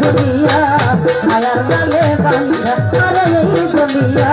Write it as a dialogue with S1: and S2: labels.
S1: দুনিয়া আয়ার জালে বান্ধা আরে এই দুনিয়া